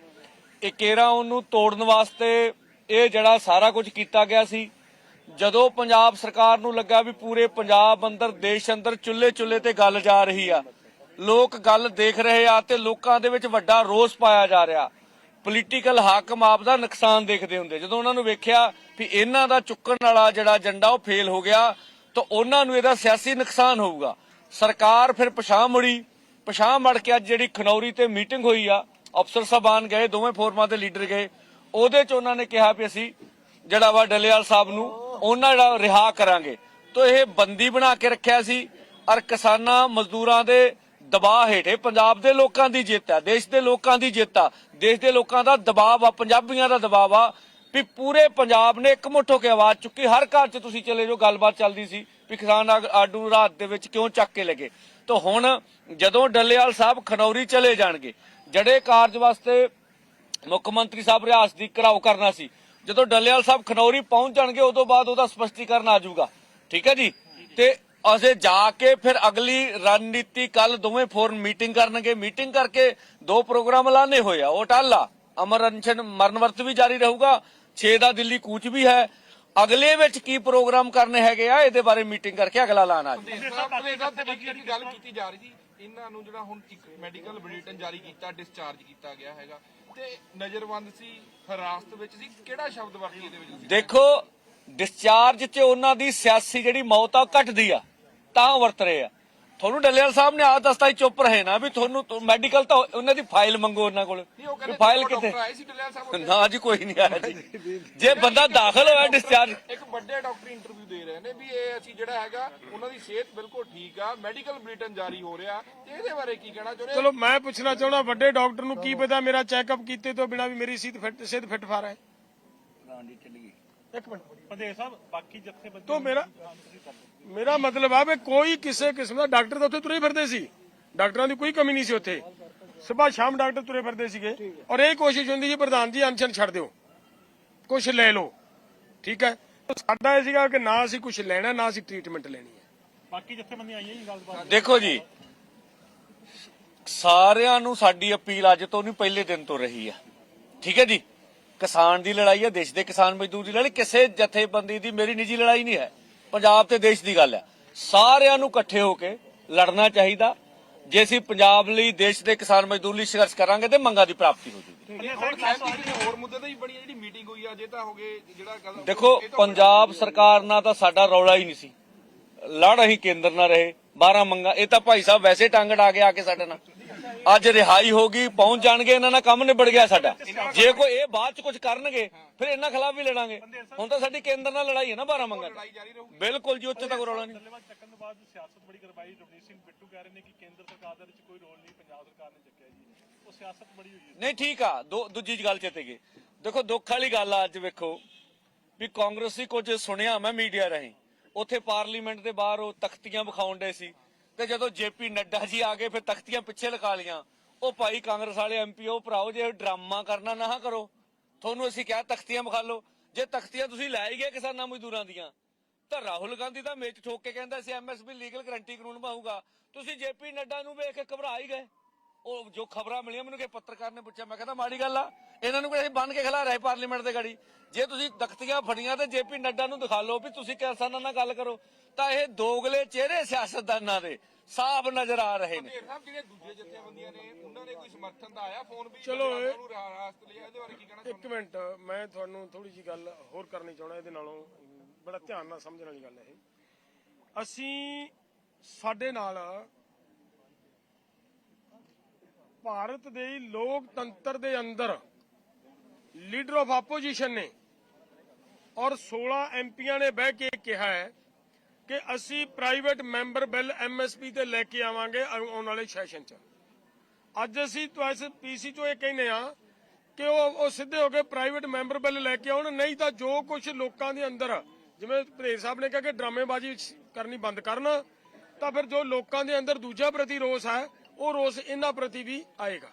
B: ਇਹ ਕੇਰਾ ਉਹਨੂੰ ਤੋੜਨ ਵਾਸਤੇ ਇਹ ਜਿਹੜਾ ਸਾਰਾ ਕੁਝ ਕੀਤਾ ਗਿਆ ਸੀ। ਜਦੋਂ ਪੰਜਾਬ ਸਰਕਾਰ ਨੂੰ ਲੱਗਾ ਵੀ ਪੂਰੇ ਪੰਜਾਬ ਅੰਦਰ, ਦੇਸ਼ ਅੰਦਰ ਚੁੱਲ੍ਹੇ ਚੁੱਲ੍ਹੇ ਤੇ ਗੱਲ ਜਾ ਰਹੀ ਆ, ਲੋਕ ਗੱਲ ਦੇਖ ਰਹੇ ਆ ਤੇ ਲੋਕਾਂ ਦੇ ਵਿੱਚ ਵੱਡਾ ਰੋਸ ਪਾਇਆ ਜਾ ਰਿਹਾ। ਪੋਲੀਟੀਕਲ ਹਾਕਮ ਆਪ ਦਾ ਨੁਕਸਾਨ ਦੇਖਦੇ ਹੁੰਦੇ। ਜਦੋਂ ਉਹਨਾਂ ਨੂੰ ਵੇਖਿਆ ਵੀ ਇਹਨਾਂ ਦਾ ਚੁੱਕਣ ਵਾਲਾ ਜਿਹੜਾ ਏਜੰਡਾ ਉਹ ਫੇਲ ਹੋ ਗਿਆ ਤਾਂ ਉਹਨਾਂ ਨੂੰ ਇਹਦਾ ਸਿਆਸੀ ਨੁਕਸਾਨ ਹੋਊਗਾ। ਸਰਕਾਰ ਫਿਰ ਪਛਾਣ ਮੁੜੀ, ਪਛਾਣ ਮੜ ਕੇ ਅੱਜ ਜਿਹੜੀ ਖਨੌਰੀ ਤੇ ਮੀਟਿੰਗ ਹੋਈ ਆ, ਅਫਸਰ ਸਾਹਿਬਾਨ ਗਏ, ਦੋਵੇਂ ਫੋਰਮਾਂ ਦੇ ਲੀਡਰ ਗਏ। ਉਹਦੇ ਚ ਉਹਨਾਂ ਨੇ ਕਿਹਾ ਵੀ ਅਸੀਂ ਜਿਹੜਾ ਵਾ ਡੱਲੇਵਾਲ ਸਾਹਿਬ ਨੂੰ ਉਹਨਾਂ ਜਿਹੜਾ ਰਿਹਾ ਕਰਾਂਗੇ। ਤਾਂ ਇਹ ਬੰਦੀ ਬਣਾ ਕੇ ਰੱਖਿਆ ਸੀ ਔਰ ਕਿਸਾਨਾਂ, ਮਜ਼ਦੂਰਾਂ ਦੇ ਦਬਾਅ ਹੇਠੇ ਪੰਜਾਬ ਦੇ ਲੋਕਾਂ ਦੀ ਜਿੱਤ ਹੈ ਦੇਸ਼ ਦੇ ਲੋਕਾਂ ਦੀ ਜਿੱਤ ਆ। ਦੇਸ਼ ਦੇ ਲੋਕਾਂ ਦਾ ਦਬਾਅ ਆ ਪੰਜਾਬੀਆਂ ਦਾ ਦਬਾਅ ਆ ਵੀ ਪੂਰੇ ਪੰਜਾਬ ਨੇ ਇੱਕ ਮੁੱਠ ਹੋ ਕੇ ਆਵਾਜ਼ ਚੁੱਕੀ। ਹਰ ਘਰ 'ਚ ਤੁਸੀਂ ਚਲੇ ਜਾਓ, ਗੱਲਬਾਤ ਚੱਲਦੀ ਸੀ ਵੀ ਕਿਸਾਨ ਆਡੂ ਰਾਤ ਦੇ ਵਿੱਚ ਕਿਉਂ ਚੱਕ ਕੇ ਲੱਗੇ। ਤਾਂ ਹੁਣ ਜਦੋਂ ਡੱਲੇਵਾਲ ਸਾਹਿਬ ਖਨੌਰੀ ਚਲੇ ਜਾਣਗੇ ਜੜੇ ਕਾਰਜ ਵਾਸਤੇ ਮੁੱਖ ਮੰਤਰੀ ਸਾਹਿਬ ਰਿਆਸ ਦੀ ਘਰਾਓ ਕਰਨਾ ਸੀ, ਜਦੋਂ ਡੱਲੇਵਾਲ ਸਾਹਿਬ ਖਨੌਰੀ ਪਹੁੰਚ ਜਾਣਗੇ, ਉਦੋਂ ਬਾਅਦ ਉਹਦਾ ਸਪਸ਼ਟੀਕਰਨ ਆ ਜਾਊਗਾ। ਠੀਕ ਹੈ ਜੀ? ਤੇ ਅਸੀਂ ਜਾ ਕੇ ਫਿਰ ਅਗਲੀ ਰਣਨੀਤੀ ਕੱਲ ਦੋਵੇਂ ਫੋਰਨ ਮੀਟਿੰਗ ਕਰਨਗੇ। ਮੀਟਿੰਗ ਕਰਕੇ ਦੋ ਪ੍ਰੋਗਰਾਮ ਐਲਾਨੇ ਹੋਏ ਆ। ਉਹ ਟਾਲਾ, ਅਮਰ ਅਨਸ਼ਨ ਮਰਨ ਵਰਤ ਵੀ ਜਾਰੀ ਰਹੂਗਾ। 6 ਦਾ ਦਿੱਲੀ ਕੂਚ ਵੀ ਹੈ। ਅਗਲੇ ਵਿੱਚ ਕੀ ਪ੍ਰੋਗਰਾਮ ਕਰਨੇ ਹੈਗੇ ਆ ਇਹਦੇ ਬਾਰੇ ਮੀਟਿੰਗ ਕਰਕੇ ਅਗਲਾ ਐਲਾਨ ਆ
G: ਤੇ ਗੱਲ ਕੀਤੀ ਜਾ ਰਹੀ ਜੀ ਇਹਨਾਂ ਨੂੰ ਜਿਹੜਾ ਹੁਣ ਇੱਕ ਮੈਡੀਕਲ ਬੁਲੇਟਿਨ ਜਾਰੀ ਕੀਤਾ ਡਿਸਚਾਰਜ ਕੀਤਾ ਗਿਆ ਹੈਗਾ। ਤੇ ਨਜ਼ਰਬੰਦ ਸੀ ਹਿਰਾਸਤ ਵਿੱਚ ਸੀ ਕਿਹੜਾ ਸ਼ਬਦ ਵਰਤੀ ਇਹਦੇ ਵਿੱਚ ਤੁਸੀਂ?
B: ਦੇਖੋ ਡਿਸਚਾਰਜ 'ਚ ਉਹਨਾਂ ਦੀ ਸਿਆਸੀ ਜਿਹੜੀ ਮੌਤ ਆ ਘਟਦੀ ਆ ਤਾਂ ਵਰਤ ਰਹੇ ਆ। ਤੁਹਾਨੂੰ ਡੱਲੇਵਾਲ ਸਾਹਿਬ ਨੇ ਆ ਦੱਸਤਾ ਹੀ ਚੁੱਪ ਰਹੇ ਨਾ ਵੀ ਤੁਹਾਨੂੰ ਮੈਡੀਕਲ ਤਾਂ ਉਹਨਾਂ ਦੀ ਫਾਈਲ ਮੰਗੋ ਉਹਨਾਂ ਕੋਲ। ਵੀ ਫਾਈਲ ਕਿੱਥੇ। ਨਾ ਜੀ ਕੋਈ ਨਹੀਂ ਆਇਆ ਜੀ। ਜੇ ਬੰਦਾ ਦਾਖਲ ਹੋਇਆ ਡਿਸਚਾਰਜ
G: ਇੱਕ ਵੱਡੇ ਡਾਕਟਰ ਇੰਟਰਵਿਊ ਦੇ ਰਹੇ ਨੇ ਵੀ ਇਹ ਅਸੀਂ ਜਿਹੜਾ ਹੈਗਾ ਉਹਨਾਂ ਦੀ ਸਿਹਤ ਬਿਲਕੁਲ ਠੀਕ ਆ ਮੈਡੀਕਲ ਬੁਲੇਟਿਨ ਜਾਰੀ ਹੋ ਰਿਹਾ। ਤੇ ਇਹਦੇ ਬਾਰੇ ਕੀ ਕਹਿਣਾ ਚਾਹੁੰਦੇ
A: ਚਲੋ ਮੈਂ ਪੁੱਛਣਾ ਚਾਹੁੰਦਾ ਵੱਡੇ ਡਾਕਟਰ ਨੂੰ ਕੀ ਪਤਾ ਮੇਰਾ ਚੈੱਕਅਪ ਕੀਤੇ ਤੋਂ ਬਿਨਾ ਵੀ ਮੇਰੀ ਸਿਹਤ ਫਿੱਟ ਸਿਹਤ ਫਿੱਟ ਫਾਰ ਹੈ? ਇੱਕ ਮਿੰਟ।
C: ਪੰਦੇ ਸਾਹਿਬ ਬਾਕੀ ਜਥੇਬੰਦੀ
A: ਤੋਂ ਮੇਰਾ ਮੇਰਾ ਮਤਲਬ ਆ ਵੀ ਕੋਈ ਕਿਸੇ ਕਿਸਮ ਦਾ ਡਾਕਟਰ ਤਾਂ ਉੱਥੇ ਤੁਰੇ ਫਿਰਦੇ ਸੀ। ਡਾਕਟਰਾਂ ਦੀ ਕੋਈ ਕਮੀ ਨਹੀਂ ਸੀ ਉੱਥੇ। ਸਵੇਰ ਸ਼ਾਮ ਡਾਕਟਰ ਤੁਰੇ ਫਿਰਦੇ ਸੀਗੇ। ਔਰ ਇਹ ਕੋਸ਼ਿਸ਼ ਹੁੰਦੀ ਸੀ ਪ੍ਰਧਾਨ ਜੀ ਅਨਸ਼ਨ ਛੱਡ ਦਿਓ। ਕੁਝ ਲੈ ਲਓ। ਠੀਕ ਹੈ? ਸਾਡਾ ਇਹ ਸੀਗਾ ਕਿ ਨਾ ਅਸੀਂ ਕੁਝ ਲੈਣਾ ਨਾ ਅਸੀਂ ਟ੍ਰੀਟਮੈਂਟ ਲੈਣੀ ਹੈ।
C: ਬਾਕੀ ਜਥੇਬੰਦੀਆਂ ਆਈਆਂ ਜੀ ਗੱਲਬਾਤ
B: ਦੇਖੋ ਜੀ ਸਾਰਿਆਂ ਨੂੰ ਸਾਡੀ ਅਪੀਲ ਅੱਜ ਤੋਂ ਨਹੀਂ ਪਹਿਲੇ ਦਿਨ ਤੋਂ ਰਹੀ ਆ ਠੀਕ ਹੈ ਜੀ? ਕਿਸਾਨ ਦੀ ਲੜਾਈ ਹੈ ਦੇਸ਼ ਦੇ ਕਿਸਾਨ ਮਜ਼ਦੂਰ ਦੀ ਲੜਾਈ ਕਿਸੇ ਜਥੇਬੰਦੀ ਦੀ ਮੇਰੀ ਨਿੱਜੀ ਲੜਾਈ ਨਹੀਂ ਹੈ। ਪੰਜਾਬ ਤੇ ਦੇਸ਼ ਦੀ ਗੱਲ ਹੈ। ਸਾਰਿਆਂ ਨੂੰ ਇਕੱਠੇ ਹੋ ਕੇ ਲੜਨਾ ਚਾਹੀਦਾ। ਜੇ ਅਸੀਂ ਪੰਜਾਬ ਲਈ ਦੇਸ਼ ਦੇ ਕਿਸਾਨ ਮਜ਼ਦੂਰ ਲਈ ਸੰਘਰਸ਼ ਕਰਾਂਗੇ ਤੇ ਮੰਗਾਂ ਦੀ ਪ੍ਰਾਪਤੀ ਹੋ ਜੂਗੀ
G: ਹੁਣ ਸਾਹਿਬ ਜੀ ਹੋਰ ਮੁੱਦੇ ਤੇ ਹੀ ਬਣੀ ਜਿਹੜੀ ਮੀਟਿੰਗ ਹੋਈ ਆ ਜੇ ਤਾਂ ਹੋ ਗਏ ਜਿਹੜਾ ਗੱਲ
B: ਦੇਖੋ ਪੰਜਾਬ ਸਰਕਾਰ ਨਾਲ ਤਾਂ ਸਾਡਾ ਰੌਲਾ ਹੀ ਨਹੀਂ ਸੀ। ਲੜ ਅਸੀਂ ਕੇਂਦਰ ਨਾਲ ਰਹੇ 12 ਮੰਗਾ ਇਹ ਤਾਂ ਭਾਈ ਸਾਹਿਬ ਵੈਸੇ ਟੰਗ ਡਾ ਕੇ ਆ ਕੇ ਸਾਡੇ ਨਾਲ। ਅੱਜ ਰਿਹਾਈ ਹੋ ਗਈ ਪਹੁੰਚ ਜਾਣਗੇ ਇਹਨਾਂ ਨਾਲ ਕੰਮ ਨਿਬੜ ਗਿਆ ਸਾਡਾ। ਜੇ ਕੋਈ ਇਹ ਬਾਅਦ ਚ ਕੁਝ ਕਰਨਗੇ ਫਿਰ ਇਹਨਾਂ ਖਿਲਾਫ ਵੀ ਲੜਾਂਗੇ। ਹੁਣ ਤਾਂ ਸਾਡੀ ਕੇਂਦਰ ਨਾਲ ਲੜਾਈ ਹੈ ਨਾ 12 ਮੰਗਾ ਬਿਲਕੁਲ ਜੀ ਉੱਥੇ ਤੱਕ ਰੌਲਾ ਨਹੀਂ।
C: ਧੰਨਵਾਦ ਚੱਕਣ ਤੋਂ ਬਾਅਦ ਸਿਆਸਤ ਬੜੀ ਕਰਵਾਈ ਰਵਨੀਤ ਸਿੰਘ ਬਿੱਟੂ ਕਹਿ ਰਹੇ ਨੇ ਕਿ ਕੇਂਦਰ ਸਰਕਾਰ ਦੇ ਵਿੱਚ ਕੋਈ ਰੋਲ ਨਹੀਂ ਪੰਜਾਬ ਸਰਕਾਰ ਨੇ ਚੱਕਿਆ ਜੀ। ਉਹ ਸਿਆਸਤ ਬੜੀ ਹੋਈ ਹੈ।
B: ਨਹੀਂ ਠੀਕ ਆ ਦੋ ਦੂਜੀ ਗੱਲ ਚੇਤੇ ਗਈ। ਦੇਖੋ ਦੁੱਖ ਵਾਲੀ ਗੱਲ ਆ ਅੱਜ ਵੇਖੋ ਵੀ ਕਾਂਗਰਸੀ ਕੁਝ ਸੁਣਿਆ ਮੈਂ ਮੀਡੀਆ ਰਾਹੀਂ। ਉੱਥੇ ਪਾਰਲੀਮੈਂਟ ਦੇ ਬਾਹਰ ਉਹ ਤਖਤੀਆਂ ਵਿਖਾਉਣ ਦੇ ਸੀ। ਤੇ ਜਦੋਂ ਜੇਪੀ ਨੱਡਾ ਜੀ ਆ ਗਏ, ਫਿਰ ਤਖਤੀਆਂ ਪਿੱਛੇ ਲਗਾ ਲੀਆਂ ਉਹ ਭਾਈ ਕਾਂਗਰਸ ਵਾਲੇ ਐਮਪੀ ਉਹ ਭਰਾਓ, ਜੇ ਡਰਾਮਾ ਕਰਨਾ ਨਾ ਕਰੋ, ਤੁਹਾਨੂੰ ਅਸੀਂ ਕਿਹਾ ਤਖਤੀਆਂ ਵਿਖਾ ਲਓ। ਜੇ ਤਖਤੀਆਂ ਤੁਸੀਂ ਲੈ ਹੀ ਗਏ ਕਿਸਾਨਾਂ ਮਜ਼ਦੂਰਾਂ ਦੀਆਂ, ਤਾਂ ਰਾਹੁਲ ਗਾਂਧੀ ਦਾ ਮੇਚ ਠੋਕ ਕੇ ਕਹਿੰਦਾ ਸੀ ਐਮਐਸਪੀ ਲੀਗਲ ਗਰੰਟੀ ਕਾਨੂੰਨ ਪਾਊਗਾ ਤੁਸੀਂ ਜੇਪੀ ਨੱਡਾ ਨੂੰ ਵੇਖ ਕੇ ਘਬਰਾ ਹੀ ਗਏ। ਉਹ ਜੋ ਖਬਰਾਂ ਮਿਲੀਆਂ ਮੈਨੂੰ ਕਿ ਪੱਤਰਕਾਰ ਨੇ ਪੁੱਛਿਆ ਮੈਂ ਕਹਿੰਦਾ ਮਾੜੀ ਗੱਲ ਆ। ਇਹਨਾਂ ਨੂੰ ਕੋਈ ਬੰਨ ਕੇ ਖਿਲਾ ਰਹੇ ਪਾਰਲੀਮੈਂਟ ਦੇ ਗਾੜੀ। ਜੇ ਤੁਸੀਂ ਤਖਤੀਆਂ ਫੜੀਆਂ ਤੇ ਜੇਪੀ ਨੱਡਾ ਨੂੰ ਦਿਖਾ ਲਓ ਵੀ ਤੁਸੀਂ ਕਿਸਾਨਾਂ ਨਾਲ ਗੱਲ ਕਰੋ ਤਾਂ ਇਹ ਦੋਗਲੇ ਚਿਹਰੇ ਸਿਆਸਤਦਾਨਾਂ ਦੇ ਸਾਫ਼ ਨਜ਼ਰ ਆ ਰਹੇ ਨੇ।
G: ਢੇਰ ਸਾਹਿਬ ਜਿਹੜੇ ਦੂਜੇ ਜਥੇਬੰਦੀਆਂ ਨੇ ਉਹਨਾਂ ਨੇ ਕੋਈ ਸਮਰਥਨ ਦਾ ਆਇਆ? ਫੋਨ ਵੀ
A: ਚਲੋ ਇਹ-
G: ਉਹਨਾਂ ਨੂੰ ਰਾਸਤ ਲਿਆ ਇਹਦੇ ਬਾਰੇ ਕੀ ਕਹਿਣਾ
A: ਇੱਕ ਮਿੰਟ ਮੈਂ ਤੁਹਾਨੂੰ ਥੋੜੀ ਜੀ ਗੱਲ ਹੋਰ ਕਰਨੀ ਚਾਹਣਾ ਇਹਦੇ ਨਾਲੋਂ ਬੜਾ ਧਿਆਨ ਨਾਲ ਸਮਝਣ ਵਾਲੀ ਗੱਲ ਹੈ ਇਹ। ਅਸੀਂ ਸਾਡੇ ਨਾਲ ਭਾਰਤ ਦੇ ਲੋਕਤੰਤਰ ਦੇ ਅੰਦਰ ਲੀਡਰ ਆਫ ਆਪੋਜੀਸ਼ਨ ਨੇ ਔਰ 16 ਐਮਪੀਆਂ ਨੇ ਬਹਿ ਕੇ ਕਿਹਾ ਹੈ ਕਿ ਅਸੀਂ ਪ੍ਰਾਈਵੇਟ ਮੈਂਬਰ ਬਿੱਲ ਐਮਐਸਪੀ ਤੇ ਲੈ ਕੇ ਆਵਾਂਗੇ ਆਉਣ ਵਾਲੇ ਸੈਸ਼ਨ 'ਚ। ਅੱਜ ਅਸੀਂ ਇਸ ਪੀਸੀ ਚੋਂ ਇਹ ਕਹਿੰਦੇ ਆ ਕਿ ਉਹ ਉਹ ਸਿੱਧੇ ਹੋ ਕੇ ਪ੍ਰਾਈਵੇਟ ਮੈਂਬਰ ਬਿੱਲ ਲੈ ਕੇ ਆਉਣ, ਨਹੀਂ ਤਾਂ ਜੋ ਕੁਝ ਲੋਕਾਂ ਦੇ ਅੰਦਰ ਜਿਵੇਂ ਭਰੇਜ ਸਾਹਿਬ ਨੇ ਕਿਹਾ ਕਿ ਡਰਾਮੇਬਾਜ਼ੀ ਕਰਨੀ ਬੰਦ ਕਰਨ, ਤਾਂ ਫਿਰ ਜੋ ਲੋਕਾਂ ਦੇ ਅੰਦਰ ਦੂਜਾ ਪ੍ਰਤੀ ਰੋਸ ਹੈ ਉਹ ਰੋਸ ਇਹਨਾਂ ਪ੍ਰਤੀ ਵੀ ਆਏਗਾ।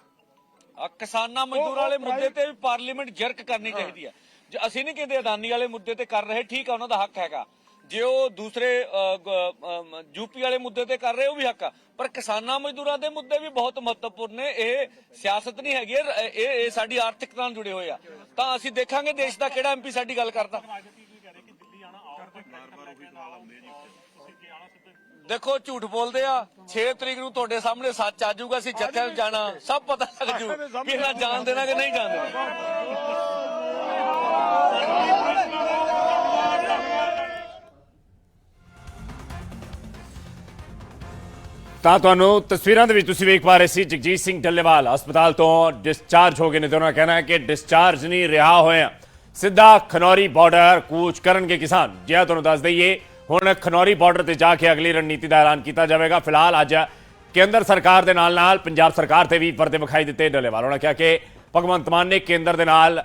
B: ਆ ਕਿਸਾਨਾਂ ਮਜ਼ਦੂਰ ਵਾਲੇ ਮੁੱਦੇ ਤੇ ਵੀ ਪਾਰਲੀਮੈਂਟ ਜਰਕ ਕਰਨੀ ਚਾਹੀਦੀ ਹੈ। ਜੇ ਅਸੀਂ ਨਹੀਂ ਕਹਿੰਦੇ ਅਦਾਨੀ ਵਾਲੇ ਮੁੱਦੇ ਤੇ ਕਰ ਰਹੇ ਠੀਕ ਆ ਉਹਨਾਂ ਦਾ ਹੱਕ ਹੈਗਾ। ਜੇ ਉਹ ਦੂਸਰੇ ਯੂਪੀ ਵਾਲੇ ਮੁੱਦੇ ਤੇ ਕਰ ਰਹੇ ਉਹ ਵੀ ਹੱਕ ਆ। ਪਰ ਕਿਸਾਨਾਂ ਮਜ਼ਦੂਰਾਂ ਦੇ ਮੁੱਦੇ ਵੀ ਬਹੁਤ ਮਹੱਤਵਪੂਰਨ ਨੇ। ਇਹ ਸਿਆਸਤ ਨਹੀਂ ਹੈਗੀ ਇਹ ਇਹ ਇਹ ਸਾਡੀ ਆਰਥਿਕਤਾ ਨਾਲ ਜੁੜੇ ਹੋਏ ਆ। ਤਾਂ ਅਸੀਂ ਦੇਖਾਂਗੇ ਦੇਸ਼ ਦਾ ਕਿਹੜਾ ਐਮਪੀ ਸਾਡੀ ਗੱਲ ਕਰਦਾ। ਦੇਖੋ ਝੂਠ ਬੋਲਦੇ ਆ। 6 ਤਰੀਕ ਨੂੰ ਤੁਹਾਡੇ ਸਾਹਮਣੇ ਸੱਚ ਆ ਜਾਊਗਾ ਅਸੀਂ ਜੱਥਿਆਂ ਨੂੰ ਜਾਣਾ। ਸਭ ਪਤਾ ਲੱਗ ਜੂ ਕਿ ਇਹਨਾਂ ਜਾਣ ਦੇਣਾ ਕਿ ਨਹੀਂ ਜਾਣ ਦੇਣਾ।
H: ਤਾਂ ਤੁਹਾਨੂੰ ਤਸਵੀਰਾਂ ਦੇ ਵਿੱਚ ਤੁਸੀਂ ਵੇਖ ਪਾ ਰਹੇ ਸੀ ਜਗਜੀਤ ਸਿੰਘ ਢੱਲੇਵਾਲ ਹਸਪਤਾਲ ਤੋਂ ਡਿਸਚਾਰਜ ਹੋ ਗਏ ਨੇ। ਤੇ ਉਹਨਾਂ ਕਹਿਣਾ ਹੈ ਕਿ ਡਿਸਚਾਰਜ ਨਹੀਂ ਰਿਹਾ ਹੋਇਆ। ਸਿੱਧਾ ਖਨੌਰੀ ਬਾਰਡਰ ਕੂਚ ਕਰਨਗੇ ਕਿਸਾਨ। ਜੇ ਆ ਤੁਹਾਨੂੰ ਦੱਸ ਦਈਏ ਹੁਣ ਖਨੌਰੀ ਬਾਰਡਰ ਤੇ ਜਾ ਕੇ ਅਗਲੀ ਰਣਨੀਤੀ ਦਾ ਐਲਾਨ ਕੀਤਾ ਜਾਵੇਗਾ। ਫਿਲਹਾਲ ਅੱਜ ਕੇਂਦਰ ਸਰਕਾਰ ਦੇ ਨਾਲ ਨਾਲ ਪੰਜਾਬ ਸਰਕਾਰ ਤੇ ਵੀ ਪਰਦੇ ਵਿਖਾਈ ਦਿੱਤੇ। ਡੱਲੇਵਾਲ ਉਹਨਾਂ ਕਿਹਾ ਕਿ ਭਗਵੰਤ ਮਾਨ ਨੇ ਕੇਂਦਰ ਦੇ ਨਾਲ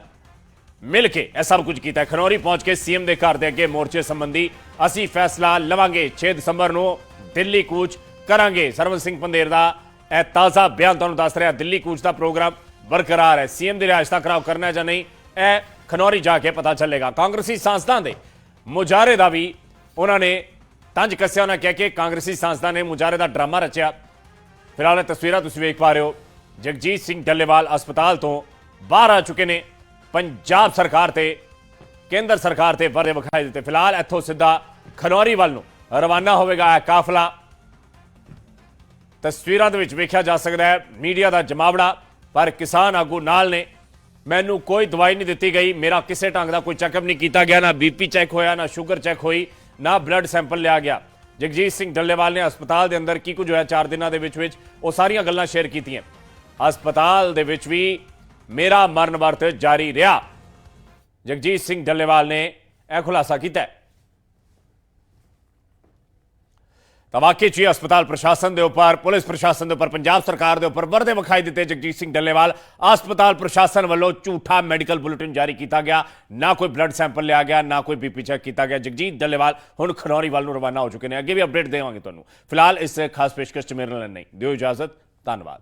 H: ਮਿਲ ਕੇ ਇਹ ਸਭ ਕੁਝ ਕੀਤਾ। ਖਨੌਰੀ ਪਹੁੰਚ ਕੇ ਸੀਐਮ ਦੇ ਘਰ ਦੇ ਅੱਗੇ ਮੋਰਚੇ ਸੰਬੰਧੀ ਅਸੀਂ ਫੈਸਲਾ ਲਵਾਂਗੇ। 6 ਦਸੰਬਰ ਨੂੰ ਦਿੱਲੀ ਕੂਚ ਕਰਾਂਗੇ। ਸਰਵਨ ਸਿੰਘ ਪੰਦੇਰ ਦਾ ਇਹ ਤਾਜ਼ਾ ਬਿਆਨ ਤੁਹਾਨੂੰ ਦੱਸ ਰਿਹਾ। ਦਿੱਲੀ ਕੂਚ ਦਾ ਪ੍ਰੋਗਰਾਮ ਬਰਕਰਾਰ ਹੈ। ਸੀਐਮ ਦੀ ਰਿਹਾਇਸ਼ ਦਾ ਖਰਾਬ ਕਰਨਾ ਜਾਂ ਨਹੀਂ, ਇਹ ਖਨੌਰੀ ਜਾ ਕੇ ਪਤਾ ਚੱਲੇਗਾ। ਕਾਂਗਰਸੀ ਸੰਸਦਾਂ ਦੇ ਮੁਜਾਰੇ ਦਾ ਵੀ ਉਹਨਾਂ ਨੇ ਤੰਜ ਕੱਸਿਆ, ਉਹਨਾਂ ਕਹਿ ਕੇ ਕਾਂਗਰਸੀ ਸੰਸਦਾਂ ਨੇ ਮੁਜਾਰੇ ਦਾ ਡਰਾਮਾ ਰਚਿਆ। ਫਿਲਹਾਲ ਇਹ ਤਸਵੀਰਾਂ ਤੁਸੀਂ ਵੇਖ ਪਾ ਰਹੇ ਹੋ। ਜਗਜੀਤ ਸਿੰਘ ਡੱਲੇਵਾਲ ਹਸਪਤਾਲ ਤੋਂ ਬਾਹਰ ਆ ਚੁੱਕੇ ਨੇ। ਪੰਜਾਬ ਸਰਕਾਰ ਤੇ, ਕੇਂਦਰ ਸਰਕਾਰ ਤੇ ਪਰਦੇ ਵਿਖਾਈ ਦਿੱਤੇ। ਫਿਲਹਾਲ ਇੱਥੋਂ ਸਿੱਧਾ ਖਨੌਰੀ ਵੱਲ ਨੂੰ ਰਵਾਨਾ ਹੋਵੇਗਾ ਇਹ ਕਾਫਲਾ। ਤਸਵੀਰਾਂ ਦੇ ਵਿੱਚ ਵੇਖਿਆ ਜਾ ਸਕਦਾ ਹੈ, ਮੀਡੀਆ ਦਾ ਜਮਾਵੜਾ, ਪਰ ਕਿਸਾਨ ਆਗੂ ਨਾਲ ਨੇ। ਮੈਨੂੰ ਕੋਈ ਦਵਾਈ ਨਹੀਂ ਦਿੱਤੀ ਗਈ, ਮੇਰਾ ਕਿਸੇ ਢੰਗ ਦਾ ਕੋਈ ਚੈੱਕਅਪ ਨਹੀਂ ਕੀਤਾ ਗਿਆ, ਨਾ ਬੀਪੀ ਚੈੱਕ ਹੋਇਆ, ਨਾ ਸ਼ੂਗਰ ਚੈੱਕ ਹੋਈ। ਨਾ ਬਲੱਡ ਸੈਂਪਲ ਲਿਆ ਗਿਆ। ਜਗਜੀਤ ਸਿੰਘ ਡੱਲੇਵਾਲ ਨੇ ਹਸਪਤਾਲ ਦੇ ਅੰਦਰ ਕੀ ਕੁਝ ਹੋਇਆ? 4 ਦਿਨਾਂ ਦੇ ਵਿੱਚ ਵਿੱਚ ਉਹ ਸਾਰੀਆਂ ਗੱਲਾਂ ਸ਼ੇਅਰ ਕੀਤੀਆਂ। ਹਸਪਤਾਲ ਦੇ ਵਿੱਚ ਵੀ ਮੇਰਾ ਮਰਨ ਵਰਤ ਜਾਰੀ ਰਿਹਾ। ਜਗਜੀਤ ਸਿੰਘ ਡੱਲੇਵਾਲ ਨੇ ਇਹ ਖੁਲਾਸਾ ਕੀਤਾ ਹੈ ਤਾਂ ਵਾਕਈ 'ਚ ਹੀ ਹਸਪਤਾਲ ਪ੍ਰਸ਼ਾਸਨ ਦੇ ਉੱਪਰ, ਪੁਲਿਸ ਪ੍ਰਸ਼ਾਸਨ ਦੇ ਉੱਪਰ, ਪੰਜਾਬ ਸਰਕਾਰ ਦੇ ਉੱਪਰ ਵਰਦੇ ਵਿਖਾਈ ਦਿੱਤੇ ਜਗਜੀਤ ਸਿੰਘ ਡੱਲੇਵਾਲ। ਹਸਪਤਾਲ ਪ੍ਰਸ਼ਾਸਨ ਵੱਲੋਂ ਝੂਠਾ ਮੈਡੀਕਲ ਬੁਲੇਟਿਨ ਜਾਰੀ ਕੀਤਾ ਗਿਆ। ਨਾ ਕੋਈ ਬਲੱਡ ਸੈਂਪਲ ਲਿਆ ਗਿਆ, ਨਾ ਕੋਈ ਬੀਪੀ ਚੈੱਕ ਕੀਤਾ ਗਿਆ। ਜਗਜੀਤ ਡੱਲੇਵਾਲ ਹੁਣ ਖਨੌਰੀ ਵੱਲ ਨੂੰ ਰਵਾਨਾ ਹੋ ਚੁੱਕੇ ਨੇ। ਅੱਗੇ ਵੀ ਅਪਡੇਟ ਦੇਵਾਂਗੇ ਤੁਹਾਨੂੰ। ਫਿਲਹਾਲ ਇਸ ਖਾਸ ਪੇਸ਼ਕਸ਼ 'ਚ ਮੇਰੇ ਨਾਲ ਨਹੀਂ ਦਿਓ ਇਜਾਜ਼ਤ, ਧੰਨਵਾਦ।